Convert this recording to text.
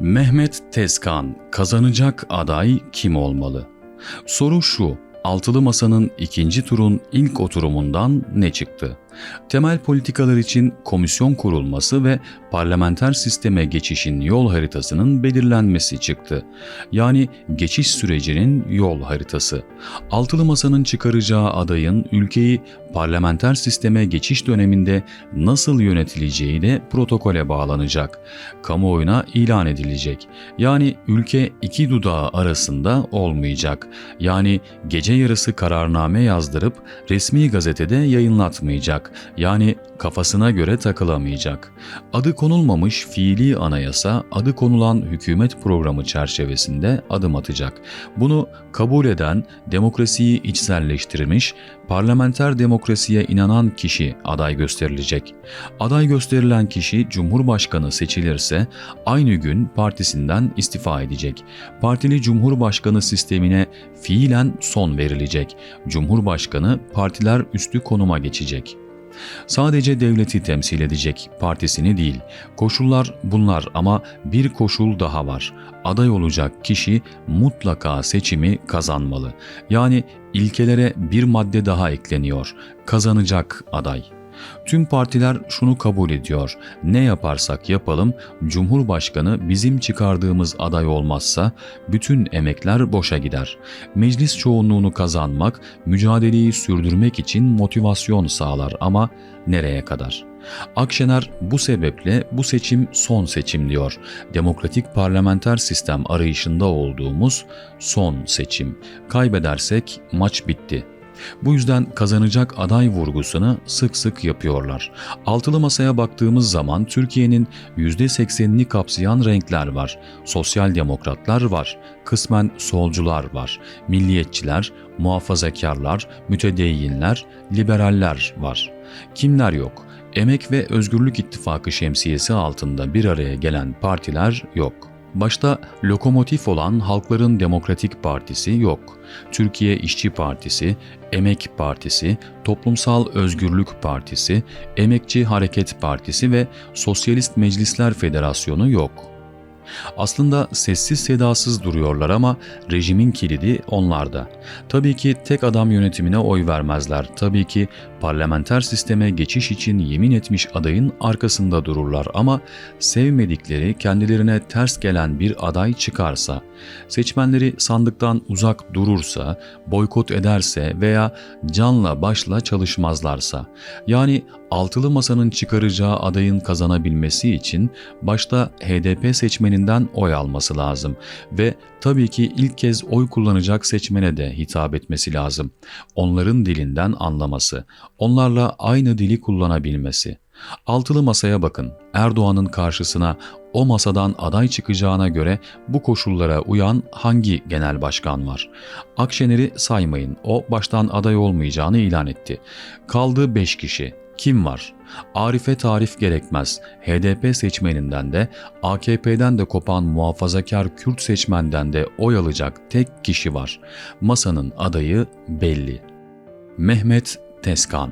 Mehmet Tezkan kazanacak aday kim olmalı? Soru şu, altılı masanın ikinci turun ilk oturumundan ne çıktı? Temel politikalar için komisyon kurulması ve parlamenter sisteme geçişin yol haritasının belirlenmesi çıktı. Yani geçiş sürecinin yol haritası. Altılı masanın çıkaracağı adayın ülkeyi parlamenter sisteme geçiş döneminde nasıl yönetileceği de protokole bağlanacak. Kamuoyuna ilan edilecek. Yani ülke iki dudağı arasında olmayacak. Yani gece yarısı kararname yazdırıp resmi gazetede yayınlatmayacak. Yani kafasına göre takılamayacak. Adı konulmamış fiili anayasa, adı konulan hükümet programı çerçevesinde adım atacak. Bunu kabul eden, demokrasiyi içselleştirmiş, parlamenter demokrasiye inanan kişi aday gösterilecek. Aday gösterilen kişi Cumhurbaşkanı seçilirse aynı gün partisinden istifa edecek. Partili Cumhurbaşkanı sistemine fiilen son verilecek. Cumhurbaşkanı partiler üstü konuma geçecek. Sadece devleti temsil edecek, partisini değil. Koşullar bunlar ama bir koşul daha var. Aday olacak kişi mutlaka seçimi kazanmalı. Yani ilkelere bir madde daha ekleniyor. Kazanacak aday. Tüm partiler şunu kabul ediyor. Ne yaparsak yapalım Cumhurbaşkanı bizim çıkardığımız aday olmazsa bütün emekler boşa gider. Meclis çoğunluğunu kazanmak, mücadeleyi sürdürmek için motivasyon sağlar ama nereye kadar? Akşener bu sebeple bu seçim son seçim diyor. Demokratik parlamenter sistem arayışında olduğumuz son seçim. Kaybedersek maç bitti. Bu yüzden kazanacak aday vurgusunu sık sık yapıyorlar. Altılı masaya baktığımız zaman Türkiye'nin %80'ini kapsayan renkler var. Sosyal demokratlar var, kısmen solcular var, milliyetçiler, muhafazakarlar, mütedeyyinler, liberaller var. Kimler yok? Emek ve Özgürlük İttifakı şemsiyesi altında bir araya gelen partiler yok. Başta lokomotif olan Halkların Demokratik Partisi yok. Türkiye İşçi Partisi, Emek Partisi, Toplumsal Özgürlük Partisi, Emekçi Hareket Partisi ve Sosyalist Meclisler Federasyonu yok. Aslında sessiz sedasız duruyorlar ama rejimin kilidi onlarda. Tabii ki tek adam yönetimine oy vermezler. Tabii ki parlamenter sisteme geçiş için yemin etmiş adayın arkasında dururlar ama sevmedikleri, kendilerine ters gelen bir aday çıkarsa, seçmenleri sandıktan uzak durursa, boykot ederse veya canla başla çalışmazlarsa, yani altılı masanın çıkaracağı adayın kazanabilmesi için başta HDP seçmeninden oy alması lazım ve tabii ki ilk kez oy kullanacak seçmene de hitap etmesi lazım. Onların dilinden anlaması, onlarla aynı dili kullanabilmesi. Altılı masaya bakın. Erdoğan'ın karşısına o masadan aday çıkacağına göre bu koşullara uyan hangi genel başkan var? Akşener'i saymayın. O baştan aday olmayacağını ilan etti. Kaldı 5 kişi. Kim var? Arif'e tarif gerekmez. HDP seçmeninden de AKP'den de kopan muhafazakar Kürt seçmenden de oy alacak tek kişi var. Masanın adayı belli. Mehmet Tezkan